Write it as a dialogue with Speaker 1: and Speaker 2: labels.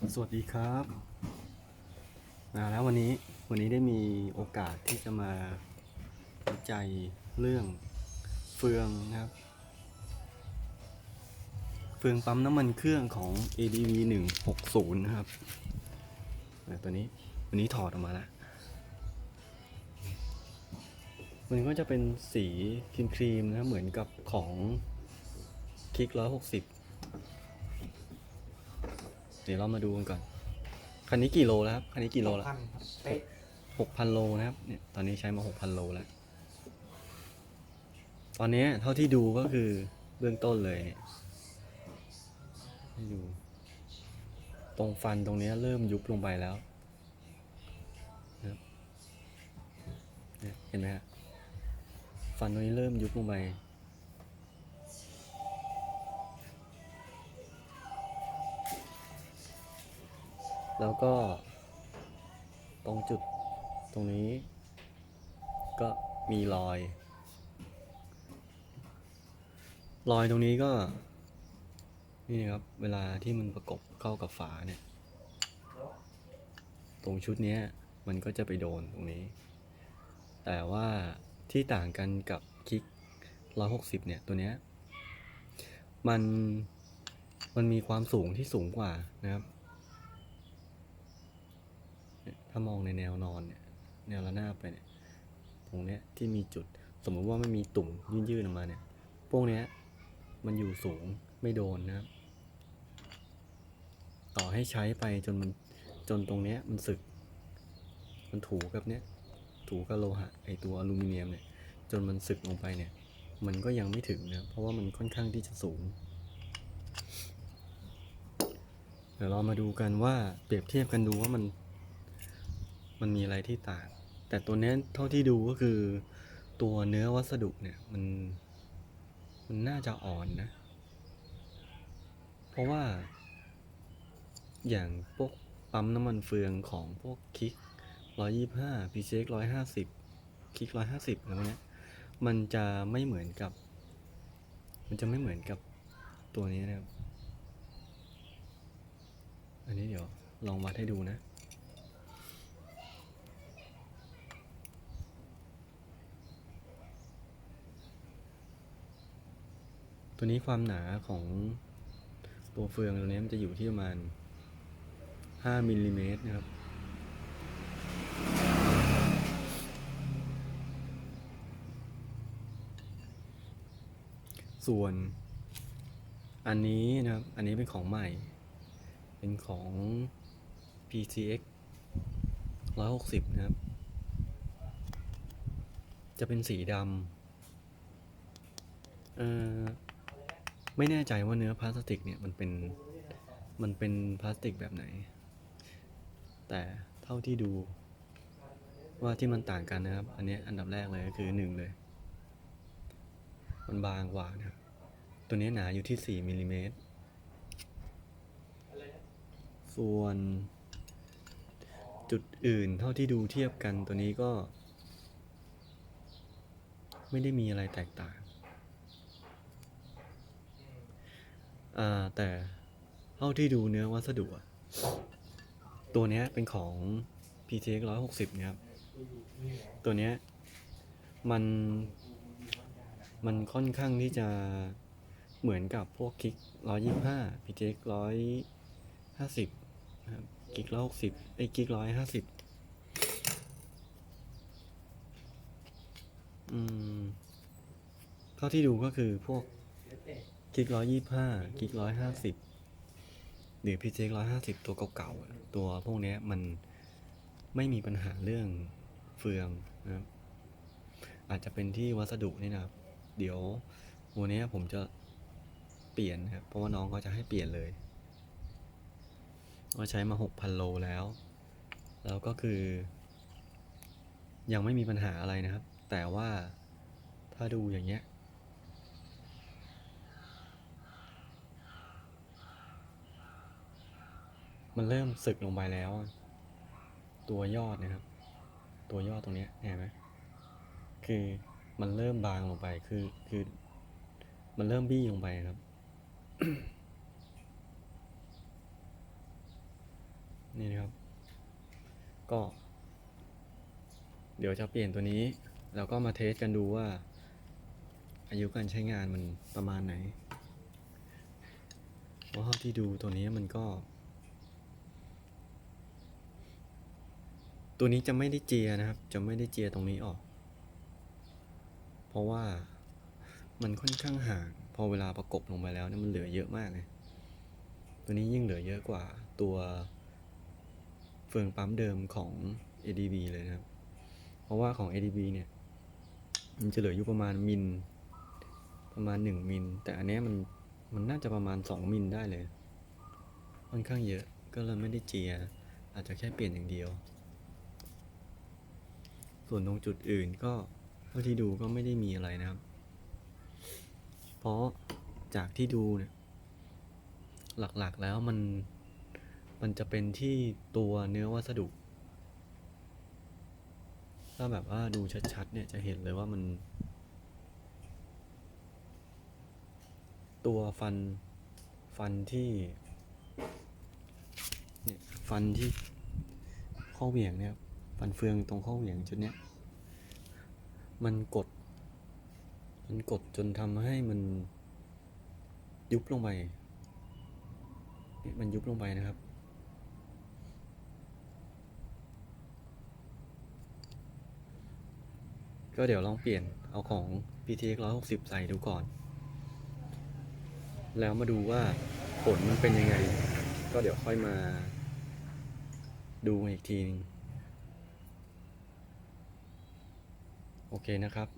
Speaker 1: สวัสดีครับแล้ววันนี้วันนี้ได้มีโอกาสที่จะมาวิจัยเรื่องเฟืองนะครับ เฟืองปั๊มน้ำมันเครื่องของ ADV 160 นะครับตัวนี้วันนี้ถอดออกมาแล้วมันก็จะเป็นสีครีมครีมๆนะเหมือนกับของคลิก160 ดี๋ยวเรามาดูกันก่อน คันนี้กี่โลแล้วครับ คันนี้กี่โลแล้ว
Speaker 2: พันครับเป๊ะ
Speaker 1: หกพันโลนะครับ เนี่ย ตอนนี้ใช้มาหกพันโลแล้ว ตอนนี้เท่าที่ดูก็คือเบื้องต้นเลยเนี่ยให้ดู ตรงฟันตรงเนี้ยเริ่มยุบลงไปแล้วนะครับเนี่ยเห็นไหมฮะฟันตรงนี้เริ่มยุบลงไป แล้วก็ ตรงจุดตรงนี้ ก็มีรอย รอยตรงนี้ก็ นี่นะครับ เวลาที่มันประกบเข้ากับฝาเนี่ย ตรงชุดนี้มันก็จะไปโดนตรงนี้ แต่ว่าที่ต่างกันกับคลิก 160 เนี่ย ตัวเนี้ย มัน มันมีความสูงที่สูงกว่านะครับ เนี่ยถ้า มองในแนวนอนเนี่ย แนวระนาบไปเนี่ย ตรงเนี้ยที่มีจุด สมมุติว่าไม่มีตุ่มยื่นๆออกมาเนี่ย พวกเนี้ยมันอยู่สูงไม่โดนนะครับ ต่อให้ใช้ไปจนมันจนตรงเนี้ยมันสึก มันถูกับเนี้ยถูกับโลหะไอตัวอลูมิเนียมเนี่ย จนมันสึกลงไปเนี่ย มันก็ยังไม่ถึงนะเพราะว่ามันค่อนข้างที่จะสูงเดี๋ยวเรามาดูกันว่าเปรียบเทียบกันดูว่ามัน มันมีอะไรที่ต่าง แต่ตัวนี้เท่าที่ดูก็คือ ตัวเนื้อวัสดุเนี่ยมัน มันน่าจะอ่อนนะ เพราะว่า อย่างพวกปั๊มน้ำมันเฟืองของพวกคิกร้อยยี่ห้าพีเช็คร้อยห้าสิบคิกร้อยห้าสิบอะไรเนี้ยมันจะไม่เหมือนกับ มันจะไม่เหมือนกับตัวนี้นะครับ อันนี้เดี๋ยวลองวัดให้ดูนะ ตัวนี้ความหนาของตัวเฟืองตัวนี้มันจะอยู่ที่ประมาณ 5มิลลิเมตรนะครับ ส่วนอันนี้นะครับ อันนี้เป็นของใหม่ เป็นของ PCX 160 นะครับ จะเป็นสีดำเอ่อ ไม่แน่ใจว่าเนื้อพลาสติกเนี่ยมันเป็นมันเป็นพลาสติกแบบไหน แต่เท่าที่ดูว่าที่มันต่างกันนะครับ อันนี้อันดับแรกเลยก็คือหนึ่งเลย มันบางกว่านะครับ ตัวนี้หนาอยู่ที่ 4มิลลิเมตร ส่วน จุดอื่นเท่าที่ดูเทียบกันตัวนี้ก็ ไม่ได้มีอะไรแตกต่าง อ่าแต่เท่าที่ดูเนื้อวัสดุอะตัวเนี้ยเป็นของ PTX 160เนี่ยครับตัวเนี้ยมันมันค่อนข้างที่จะเหมือนกับพวกคลิก 125 PTX 150นะครับคลิก160ไอ้คลิก150อืมเท่าที่ดูก็คือพวก คิกร้อยยี่ห้าคิกร้อยห้าสิบหรือพีเจร้อยห้าสิบตัวเก่าๆตัวพวกนี้มันไม่มีปัญหาเรื่องเฟืองนะครับ อาจจะเป็นที่วัสดุนี่นะครับ เดี๋ยววันนี้ผมจะเปลี่ยนนะครับ เพราะว่าน้องก็จะให้เปลี่ยนเลยว่าใช้มาหกพันโลแล้ว แล้วก็คือ ยังไม่มีปัญหาอะไรนะครับ แต่ว่าถ้าดูอย่างเงี้ย มันเริ่มสึกลงไปแล้วอะตัวยอดนะครับ ตัวยอดตรงนี้เห็นไหมคือมันเริ่มบางลงไปคือคือ มันเริ่มบี้ลงไปครับ นี่นะครับ ก็ เดี๋ยวจะเปลี่ยนตัวนี้ แล้วก็มาเทสกันดูว่า อายุการใช้งานมันประมาณไหนเพราะเท่าที่ดูตัวนี้มันก็ ตัวนี้จะไม่ได้เจียนะครับ จะไม่ได้เจียตรงนี้ออก เพราะว่ามันค่อนข้างห่าง พอเวลาประกบลงไปแล้วเนี่ยมันเหลือเยอะมากเลย ตัวนี้ยิ่งเหลือเยอะกว่าตัวเฟืองปั๊มเดิมของ ADB เลยนะครับ เพราะว่าของ ADB เนี่ย มันจะเหลืออยู่ประมาณมิล ประมาณ 1 มิล แต่อันนี้มัน มันน่าจะประมาณ 2 มิลได้เลย ค่อนข้างเยอะ ก็เลยไม่ได้เจีย อาจจะแค่เปลี่ยนอย่างเดียว ส่วนตรงจุดอื่นก็เท่าที่ดูก็ไม่ได้มีอะไรนะครับ เพราะจากที่ดูเนี่ยหลักๆแล้วมันมันจะเป็นที่ตัวเนื้อวัสดุ ถ้าแบบว่าดูชัดๆเนี่ยจะเห็นเลยว่ามัน ตัวฟันฟันที่เนี่ยฟันที่ข้อเหวี่ยงเนี่ย ฟันเฟืองตรงข้อเหวี่ยงจุดเนี้ย มันกด มันกดจนทำให้มันยุบลงไปนี่มันยุบลงไปนะครับ ก็เดี๋ยวลองเปลี่ยนเอาของ PTX 160 ใส่ดูก่อน แล้วมาดูว่าผลมันเป็นยังไง ก็เดี๋ยวค่อยมาดูอีกทีนึง โอเคนะครับ